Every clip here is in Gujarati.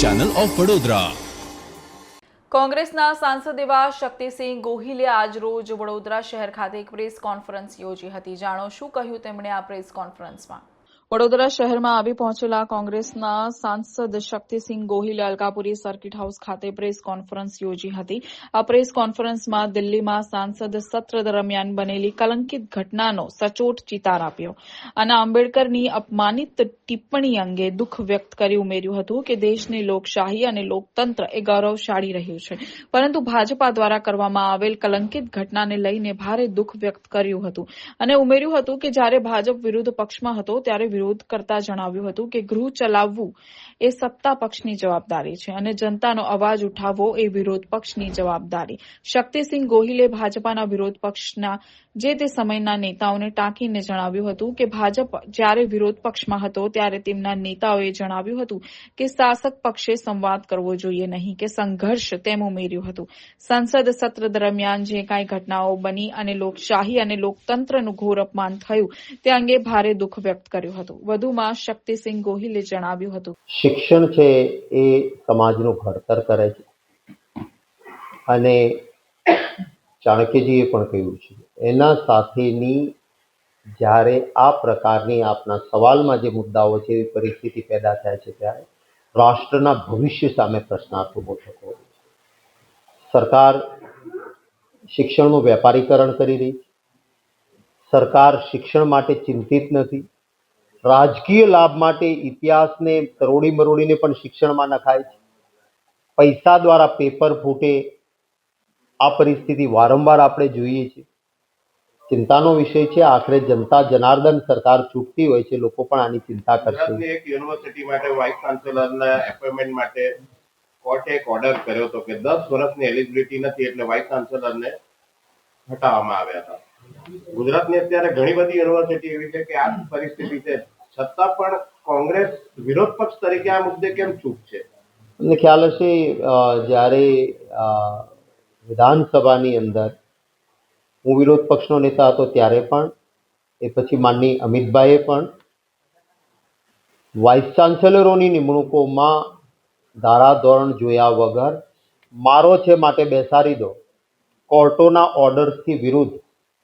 ચેનલ ઓફ વડોદરા કોંગ્રેસના સાંસદ એવા શક્તિસિંહ ગોહિલે આજ રોજ વડોદરા શહેર ખાતે એક પ્રેસ કોન્ફરન્સ યોજી હતી. જાણો શું કહ્યું તેમણે આ પ્રેસ કોન્ફરન્સમાં? વડોદરા શહેરમાં આવી પહોંચેલા કોંગ્રેસના સાંસદ શક્તિસિંહ ગોહિલે અલકાપુરી સર્કિટ હાઉસ ખાતે પ્રેસ કોન્ફરન્સ યોજી હતી. આ પ્રેસ કોન્ફરન્સમાં દિલ્હીમાં સાંસદ સત્ર દરમિયાન બનેલી કલંકિત ઘટનાનો સચોટ ચિતાર આપ્યો. અને આંબેડકરની અપમાનિત ટિપ્પણી અંગે દુઃખ વ્યક્ત કરી ઉમેર્યું હતું કે દેશની લોકશાહી અને લોકતંત્ર એ ગૌરવશાળી રહ્યું છે. પરંતુ ભાજપા દ્વારા કરવામાં આવેલ કલંકિત ઘટનાને લઈને ભારે દુઃખ વ્યક્ત કર્યું હતું. અને ઉમેર્યું હતું કે જ્યારે ભાજપ વિરુદ્ધ પક્ષમાં હતો, ત્યારે વિરોધ કરતા જણાવ્યું હતું કે ગૃહ ચલાવવું એ સત્તા પક્ષની જવાબદારી છે અને જનતાનો અવાજ ઉઠાવવો એ વિરોધ પક્ષની જવાબદારી. શક્તિસિંહ ગોહિલે ભાજપાના વિરોધ પક્ષના જે તે સમયના નેતાઓને ટાંકીને જણાવ્યું હતું કે ભાજપ જ્યારે વિરોધ પક્ષમાં હતો ત્યારે તેમના નેતાઓએ જણાવ્યું હતું કે શાસક પક્ષે સંવાદ કરવો જોઈએ નહીં, કે સંઘર્ષ તેમ ઉમેર્યું હતું. સંસદ સત્ર દરમિયાન જે કાંઈ ઘટનાઓ બની અને લોકશાહી અને લોકતંત્રનું ઘોર અપમાન થયું, તે અંગે ભારે દુઃખ વ્યક્ત કર્યું હતું. વધુમાં શક્તિસિંહ ગોહિલે જણાવ્યું હતું. શિક્ષણ છે એ સમાજનું ઘડતર કરે છે. અને ચાણક્યજીએ પણ કહ્યું છે. એના સાથેની જ્યારે આ પ્રકારની આપના સવાલમાં જે મુદ્દાઓ છે, એવી પરિસ્થિતિ પેદા થાય છે ત્યારે રાષ્ટ્રના ભવિષ્ય સામે પ્રશ્નાર્થ ઊભો થતો સરકાર શિક્ષણનું વેપારીકરણ કરી રહી છે. સરકાર શિક્ષણ માટે ચિંતિત નથી. રાજકીય લાભ માટે ઇતિહાસને તરોડી મરોડીને પણ શિક્ષણમાં નખાય છે. પૈસા દ્વારા પેપર ફૂટે, આ પરિસ્થિતિ વારંવાર આપણે જોઈએ છીએ. ચિંતાનો વિષય છે, આખરે જનતા જનાર્દન સરકાર ચૂકતી હોય છે, લોકો પણ આની ચિંતા કરશે. એક યુનિવર્સિટી માટે વાઇસ ચાન્સેલરના એપોઇન્ટમેન્ટ માટે કોર્ટે એક ઓર્ડર કર્યો હતો કે દસ વર્ષની એલિજિબિલિટી નથી એટલે વાઇસ ચાન્સેલરને હટાવવામાં આવ્યા હતા. ગુજરાતની અત્યારે ઘણી બધી યુનિવર્સિટી એવી છે કે આ પરિસ્થિતિ છે. છતાં પણ કોંગ્રેસ વિરોધ પક્ષ તરીકે આ મુદ્દે કેમ ચૂપ છે? તમને ખ્યાલ હશે જ્યારે વિધાનસભાની અંદર હું વિરોધ પક્ષનો નેતા હતો ત્યારે પણ એ પછી માનની અમિતભાઈએ પણ વાઇસ ચાન્સેલરોની નિમણૂકોમાં ધારાધોરણ જોયા વગર મારો છે માટે બેસાડી દો. કોર્ટોના ઓર્ડર્સથી વિરુદ્ધ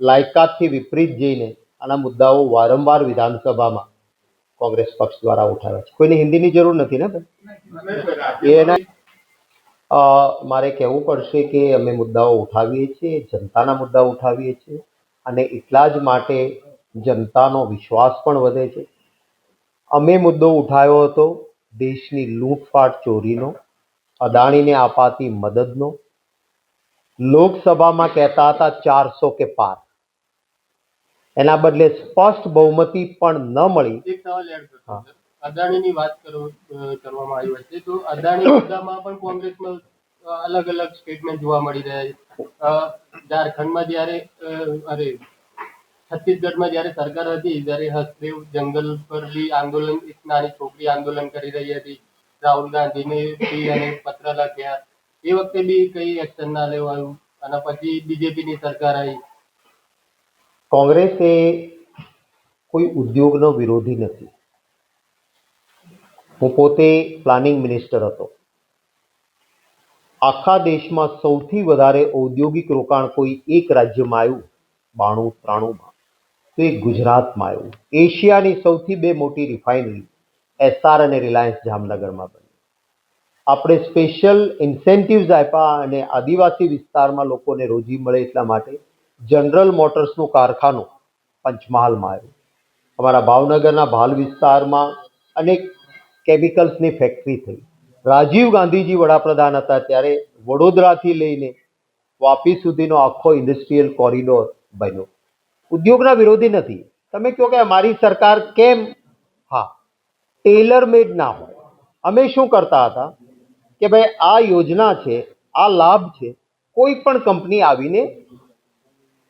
લાયકાતથી વિપરીત જઈને આના મુદ્દાઓ વારંવાર વિધાનસભામાં કોંગ્રેસ પક્ષ દ્વારા ઉઠાવ્યા છે. કોઈને હિન્દીની જરૂર નથી ને ભાઈ? એના મારે કહેવું પડશે કે અમે મુદ્દાઓ ઉઠાવીએ છીએ જનતાના મુદ્દા ઉઠાવીએ છીએ અને એટલા જ માટે જનતાનો વિશ્વાસ પણ વધે છે. અમે મુદ્દો ઉઠાવ્યો હતો દેશની લૂંટફાટ ચોરીનો અદાણીને અપાતી મદદનો. લોકસભામાં કહેતા હતા ચારસો કે પાર. એના બદલે સ્પષ્ટ બહુમતી પણ ન મળી. એક સવાલ એડ હા. અદાણીની વાત કરો અ, કરવામાં આવી હોય છે. તો અદાણી મુદ્દામાં પણ કોંગ્રેસમાં અલગ અલગ સ્ટેટમેન્ટ જોવા મળી રહ્યા છે. અ, ઝારખંડમાં જ્યારે અ, અરે છત્તીસગઢમાં જ્યારે સરકાર હતી ત્યારે હસદેવ જંગલ પર બી આંદોલન એક નાની છોકરી આંદોલન કરી રહી હતી રાહુલ ગાંધીને બી અને પત્ર લખ્યા એ વખતે બી કઈ એક્શન ના લેવાયું. અને પછી બીજેપીની સરકાર આવી. કોંગ્રેસ એ કોઈ ઉદ્યોગનો વિરોધી નથી. હું પોતે પ્લાનિંગ મિનિસ્ટર હતો. આખા દેશમાં સૌથી વધારે ઔદ્યોગિક રોકાણ કોઈ એક રાજ્યમાં આવ્યું? બાણું, ત્રાણુંમાં. તો એ ગુજરાતમાં આવ્યું. એશિયાની સૌથી બે મોટી રિફાઇનરી એસઆર અને રિલાયન્સ જામનગરમાં બની. આપણે સ્પેશિયલ ઇન્સેન્ટિવ્સ આપ્યા અને આદિવાસી વિસ્તારમાં લોકોને રોજી મળે એટલા માટે જનરલ મોટર્સનું કારખાનું પંચમહાલમાં આવ્યું. અમારા ભાવનગરના ભાલ વિસ્તારમાં અનેક કેમિકલ્સની ફેક્ટરી થઈ. રાજીવ ગાંધીજી વડાપ્રધાન હતા ત્યારે વડોદરાથી લઈને વાપી સુધીનો આખો ઇન્ડસ્ટ્રીયલ કોરિડોર બન્યો. ઉદ્યોગના વિરોધી નથી. તમે કહો કે અમારી સરકાર કેમ? હા ટેલર મેડ ના હોય. અમે શું કરતા હતા? કે ભાઈ આ યોજના છે, આ લાભ છે, કોઈ પણ કંપની આવીને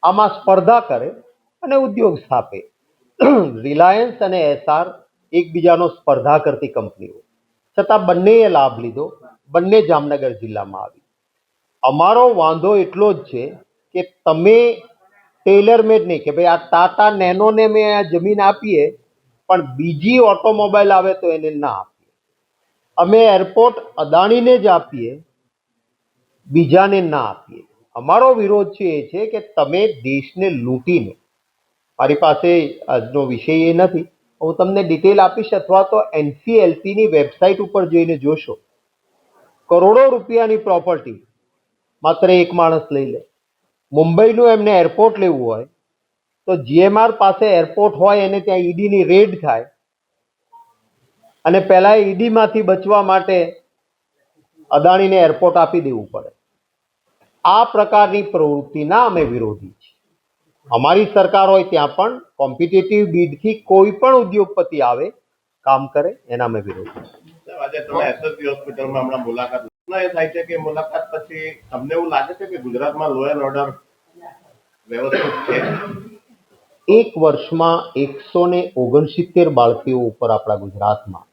આમાં સ્પર્ધા કરે અને ઉદ્યોગ સ્થાપે. રિલાયન્સ અને એસઆર એકબીજાનો સ્પર્ધા કરતી કંપનીઓ. છતાં બંનેએ લાભ લીધો, બંને જામનગર જિલ્લામાં આવી. અમારો વાંધો એટલો જ છે કે તમે ટેલરમેડ નહીં, કે ભાઈ આ ટાટા નેનોને મેં આ જમીન આપીએ, પણ બીજી ઓટોમોબાઈલ આવે તો એને ના આપીએ. અમે એરપોર્ટ અદાણીને જ આપીએ, બીજાને ના આપીએ. અમારો વિરોધ છે એ છે કે તમે દેશને લૂંટીને, મારી પાસે આજનો વિષય એ નથી, હું તમને ડિટેલ આપીશ અથવા તો એનસીએલસીની વેબસાઇટ ઉપર જઈને જોશો. કરોડો રૂપિયાની પ્રોપર્ટી માત્ર એક માણસ લઈ લે. મુંબઈનું એમને એરપોર્ટ લેવું હોય, તો જીએમઆર પાસે એરપોર્ટ હોય એને ત્યાં ઈડીની રેડ થાય, અને પહેલાં ઈડીમાંથી બચવા માટે અદાણીને એરપોર્ટ આપી દેવું પડે. આ પ્રકારની પ્રવૃત્તિના અમે વિરોધી છીએ. અમારી સરકાર હોય ત્યાં પણ કોમ્પિટિટિવ બીડથી કોઈ પણ ઉદ્યોગપતિ આવે કામ કરે એના અમે વિરોધી. આજે તમે એસએસસી હોસ્પિટલમાં હમણાં મુલાકાત એ થાય છે કે મુલાકાત પછી તમને એવું લાગે છે કે ગુજરાતમાં લો એન્ડ ઓર્ડર વ્યવસ્થિત છે? એક વર્ષમાં એકસો ને ઓગણસિત્તેર બાળકીઓ ઉપર આપણા ગુજરાતમાં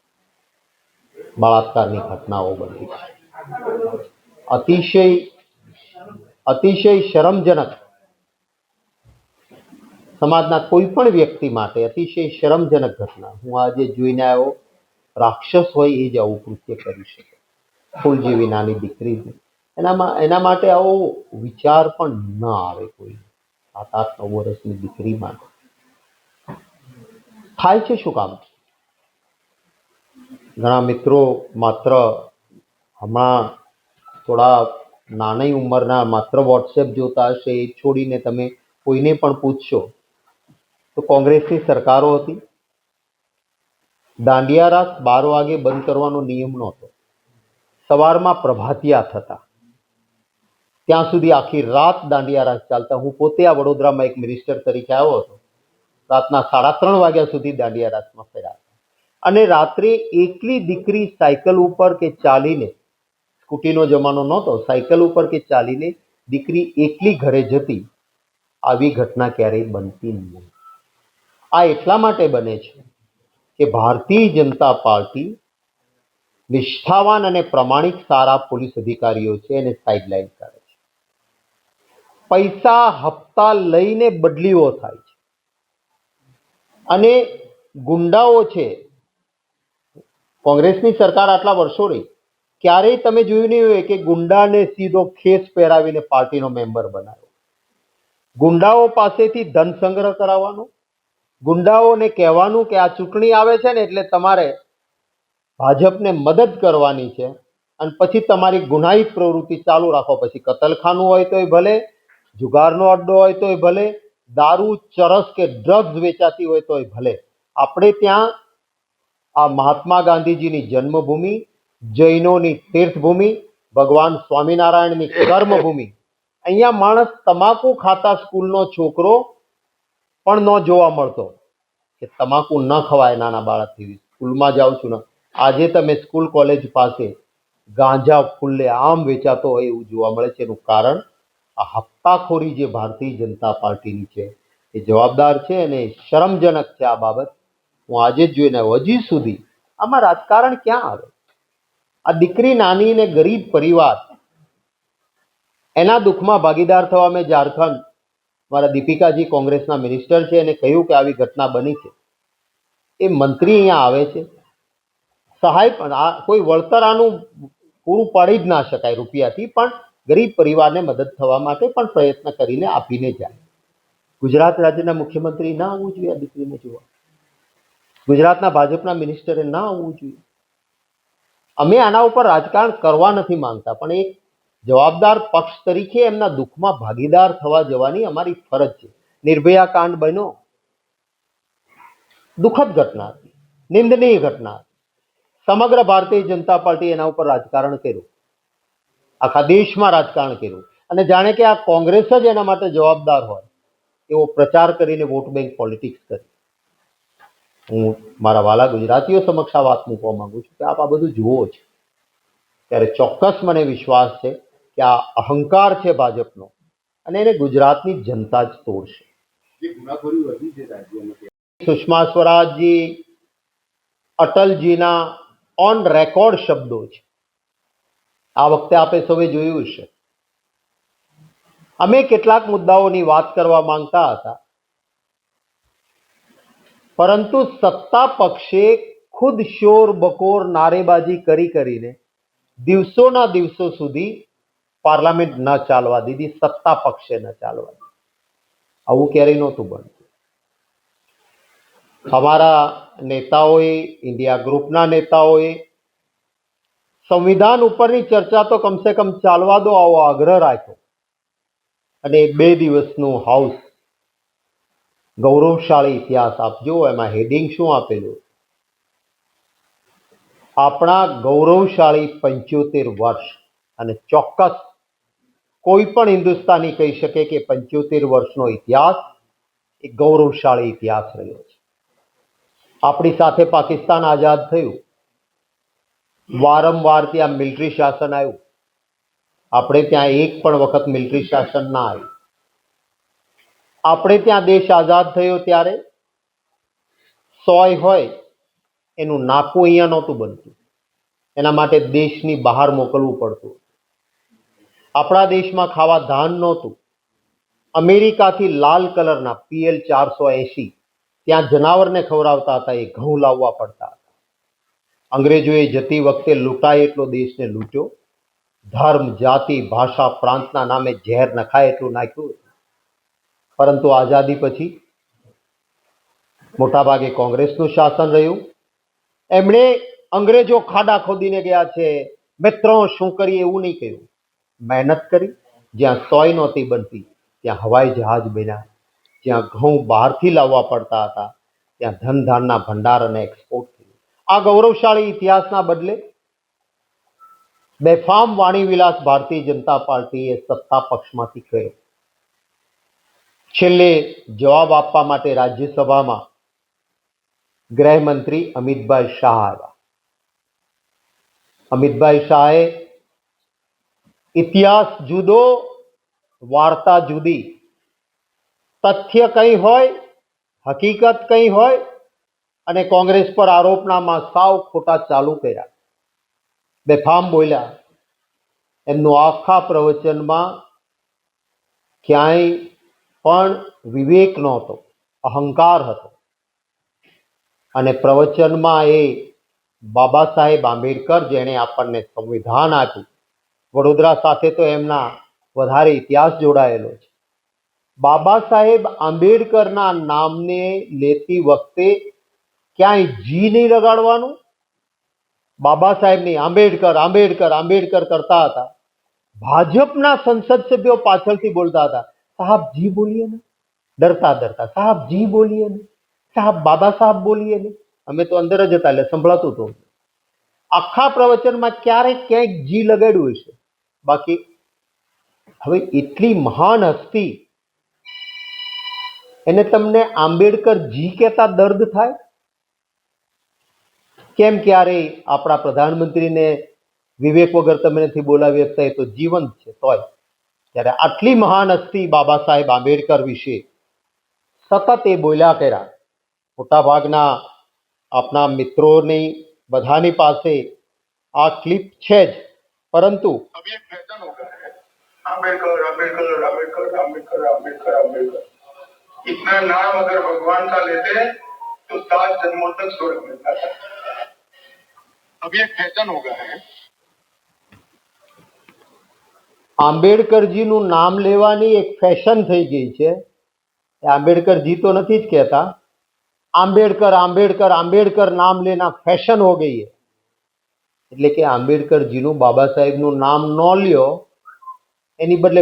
બળાત્કારની ઘટનાઓ બની છે. અતિશય અતિશય શરમજનક. સમાજના કોઈ પણ વ્યક્તિ માટે અતિશય શરમજનક ઘટના. હું આજે જોઈને આવ્યો, રાક્ષસ હોય એ જ આવું કૃત્ય કરી શકે. ફૂલ જેવી નાની દીકરી. એનામાં, એના માટે આવો વિચાર પણ ન આવે કોઈ. સાત આઠ નવ વર્ષની દીકરી માટે. થાય છે શું કામ? ઘણા મિત્રો માત્ર હમણાં થોડા નાની ઉંમરના માત્ર વોટ્સએપ જોતા હશે એ છોડીને તમે કોઈને પણ પૂછશો. તો કોંગ્રેસની સરકારો હતી. દાંડિયા રાસ બાર વાગે બંધ કરવાનો નિયમ નહોતો. સવારમાં પ્રભાતિયા થતા. ત્યાં સુધી આખી રાત દાંડિયા રાસ ચાલતા. હું પોતે આ વડોદરામાં એક મિનિસ્ટર તરીકે આવ્યો હતો. રાતના સાડા ત્રણ વાગ્યા સુધી દાંડિયા રાસમાં હતા. અને રાત્રે એકલી દીકરી સાયકલ ઉપર કે ચાલીને સ્કૂટીનો જમાનો નહોતો, સાયકલ ઉપર કે ચાલીને દીકરી એકલી ઘરે જતી, આવી ઘટના ક્યારેય બનતી નહીં આ એટલા માટે બને છે કે ભારતીય જનતા પાર્ટી નિષ્ઠાવાન અને પ્રમાણિક સારા પોલીસ અધિકારીઓ છે એને સાઇડલાઇન કરે છે. પૈસા હપ્તા લઈને બદલીઓ થાય છે. અને ગુંડાઓ છે. કોંગ્રેસની સરકાર આટલા વર્ષો રહી. ક્યારેય તમે જોયું નહીં હોય કે ગુંડાને સીધો ખેસ પહેરાવીને પાર્ટીનો મેમ્બર બનાવ્યો. ગુંડાઓ પાસેથી ધન સંગ્રહ કરાવવાનો, ગુંડાઓને કહેવાનું કે આ ચૂંટણી આવે છે ને એટલે તમારે ભાજપને મદદ કરવાની છે અને પછી તમારી ગુનાહિત પ્રવૃત્તિ ચાલુ રાખો. પછી કતલખાનું હોય તોય ભલે, જુગારનો અડ્ડો હોય તોય ભલે, દારૂ, ચરસ કે ડ્રગ્સ વેચાતી હોય તોય ભલે. આપણે ત્યાં આ મહાત્મા ગાંધીજીની જન્મભૂમિ જૈનોની તીર્થભૂમિ, ભગવાન સ્વામિનારાયણની કર્મભૂમિ. અહીંયા માણસ તમાકુ ખાતા સ્કૂલનો છોકરો પણ ન જોવા મળતો. કે તમાકુ ન ખવાય નાના બાળકથી સ્કૂલમાં જાઉં છું ને, આજે તમે સ્કૂલ કોલેજ પાસે ગાંજા ફૂલ્લે આમ વેચાતો હોય એવું જોવા મળે છે. એનું કારણ આ હપ્તાખોરી જે ભારતીય જનતા પાર્ટીની છે, એ જવાબદાર છે અને શરમજનક છે આ બાબત. હું આજે જ જોઈને હજી સુધી આમાં રાજકારણ ક્યાં આવે? આ દીકરી નાની અને ગરીબ પરિવાર, એના દુઃખમાં ભાગીદાર થવા મેં ઝારખંડ મારા દીપિકાજી કોંગ્રેસના મિનિસ્ટર છે એને કહ્યું કે આવી ઘટના બની છે. એ મંત્રી અહીંયા આવે છે. સહાય પણ આ કોઈ વળતર આનું પૂરું પાડી જ ના શકાય રૂપિયાથી, પણ ગરીબ પરિવારને મદદ થવા માટે પણ પ્રયત્ન કરીને આપીને જાય. ગુજરાત રાજ્યના મુખ્યમંત્રી ના આવવું જોઈએ આ દીકરીને જોવા. ગુજરાતના ભાજપના મિનિસ્ટરે ના આવવું જોઈએ અમે આના ઉપર રાજકારણ કરવા નથી માંગતા, પણ એક જવાબદાર પક્ષ તરીકે એમના દુઃખમાં ભાગીદાર થવા જવાની અમારી ફરજ છે. નિર્ભયા કાંડ બન્યો. દુઃખદ ઘટના હતી. નિંદનીય ઘટના હતી. સમગ્ર ભારતીય જનતા પાર્ટી એના ઉપર રાજકારણ કર્યું. આખા દેશમાં રાજકારણ કર્યું. અને જાણે કે આ કોંગ્રેસ જ એના માટે જવાબદાર હોય. એવો પ્રચાર કરીને વોટ બેંક પોલિટિક્સ કરી. હું મારા વાલા ગુજરાતીઓ સમક્ષ આ વાત મૂકવા માંગુ છું કે આપ આ બધું જુઓ છો. ત્યારે ચોક્કસ મને વિશ્વાસ છે કે આ અહંકાર છે ભાજપનો અને એને ગુજરાતની જનતા જ તોડશે. સુષ્મા સ્વરાજજી અટલજીના ઓન રેકોર્ડ શબ્દો છે. આ વખતે આપે સૌએ જોયું છે અમે કેટલાક મુદ્દાઓની વાત કરવા માંગતા હતા. પરંતુ સત્તા પક્ષે ખુદ શોર બકોર નારેબાજી કરી કરીને દિવસોના દિવસો સુધી પાર્લામેન્ટ ન ચાલવા દીધી, સત્તા પક્ષે ન ચાલવા દીધી. આવું ક્યારેય નહોતું બનતું. અમારા નેતાઓએ, ઇન્ડિયા ગ્રુપના નેતાઓએ સંવિધાન ઉપરની ચર્ચા તો કમસે કમ ચાલવા દો આવો આગ્રહ રાખ્યો. અને બે દિવસનું હાઉસ ગૌરવશાળી ઇતિહાસ આપજો, એમાં હેડિંગ શું આપેલું? આપણા ગૌરવશાળી પંચોતેર વર્ષ અને ચોક્કસ કોઈ પણ હિન્દુસ્તાની કહી શકે કે પંચોતેર વર્ષનો ઇતિહાસ એ ગૌરવશાળી ઇતિહાસ રહ્યો છે. આપણી સાથે પાકિસ્તાન આઝાદ થયું. વારંવાર ત્યાં મિલિટરી શાસન આવ્યું. આપણે ત્યાં એક પણ વખત મિલિટરી શાસન ના આવ્યું. આપણે ત્યાં દેશ આઝાદ થયો ત્યારે સોય હોય એનું નાકું અહીંયા નહોતું બનતું. એના માટે દેશની બહાર મોકલવું પડતું. આપણા દેશમાં ખાવા ધાન નહોતું. અમેરિકાથી લાલ કલરના પીએલ ચારસો એસી ત્યાં જનાવરને ખવડાવતા હતા, એ ઘઉં લાવવા પડતા હતા. અંગ્રેજોએ જતી વખતે લૂંટાય એટલો દેશને લૂંટ્યો. ધર્મ, જાતિ, ભાષા, પ્રાંતના નામે ઝેર નખાય એટલું નાખ્યું. પરંતુ આઝાદી પછી મોટાભાગે કોંગ્રેસનું શાસન રહ્યું. એમણે અંગ્રેજો ખાડા ખોદીને ગયા છે. મિત્રો શું કરીએ એવું નહીં કહ્યું મહેનત કરી. જ્યાં સોય નહોતી બનતી, ત્યાં હવાઈ જહાજ બન્યા. જ્યાં ઘઉં બહારથી લાવવા પડતા હતા, ત્યાં ધન ધાનના ભંડાર અને એક્સપોર્ટ થયું. આ ગૌરવશાળી ઇતિહાસના બદલે બેફામ વાણીવિલાસ ભારતીય જનતા પાર્ટીએ સત્તા પક્ષમાંથી કર્યો છેલ્લે જવાબ આપવા માટે રાજ્યસભામાં ગૃહમંત્રી અમિતભાઈ શાહ આવ્યા. અમિતભાઈ શાહે ઇતિહાસ જુદો, વાર્તા જુદી. તથ્ય કંઈ હોય, હકીકત કંઈ હોય, અને કોંગ્રેસ પર આરોપનામાં સાવ ખોટા ચાલુ કર્યા. બેફામ બોલ્યા, એમનું આખા પ્રવચનમાં ક્યાંય પણ વિવેક નહોતો, અહંકાર હતો. અને પ્રવચનમાં એ બાબા સાહેબ આંબેડકર જેણે આપણને સંવિધાન આપ્યું, વડોદરા સાથે તો એમના વધારે ઇતિહાસ જોડાયેલો છે. બાબા સાહેબ આંબેડકરના નામને લેતી વખતે ક્યાંય જી નહીં લગાડવાનું? બાબા સાહેબની આંબેડકર આંબેડકર આંબેડકર કરતા હતા. ભાજપના સંસદ સભ્યો પાછળથી બોલતા હતા. साहब જી બોલીએ ना ડરતા ડરતા, સાહેબ જી બોલીએ ને? સાહેબ બાબા સાહેબ બોલીએ ને? અમે તો અંદર જ હતા એટલે સંભળાતું હતું. આખા પ્રવચનમાં ક્યારેક ક્યાંક જી લગાડ્યું હશે બાકી હવે એટલી મહાન હસ્તી, એને તમને આંબેડકર જી કહેતા દર્દ થાય? કેમ ક્યારેય આપણા પ્રધાનમંત્રીને વિવેક વગર તમે નથી બોલાવી શકતા? એ તો જીવંત છે, તોય. ત્યારે આટલી મહાન હસ્તી બાબા સાહેબ આંબેડકર વિશે સતત એ બોલ્યા કર્યા મોટાભાગના આપણા મિત્રોની બધાની પાસે આ ક્લિપ છે જ પરંતુ अब ये फैशन हो गया है आम्बेडकर आम्बेडकर आम्बेडकर आम्बेडकर आम्बेडकर आम्बेडकर इतना नाम अगर भगवान का लेते तो सात जन्मों तक स्वर्ग मिलता था अब ये फैशन हो गया है આંબેડકરજીનું નામ લેવાની એક ફેશન થઈ ગઈ છે. આંબેડકરજી તો નથી જ કહેતા. આંબેડકર આંબેડકર આંબેડકર નામ લેના ફેશન હો ગઈ એટલે કે આંબેડકરજીનું બાબા સાહેબનું નામ ન લ્યો. એની બદલે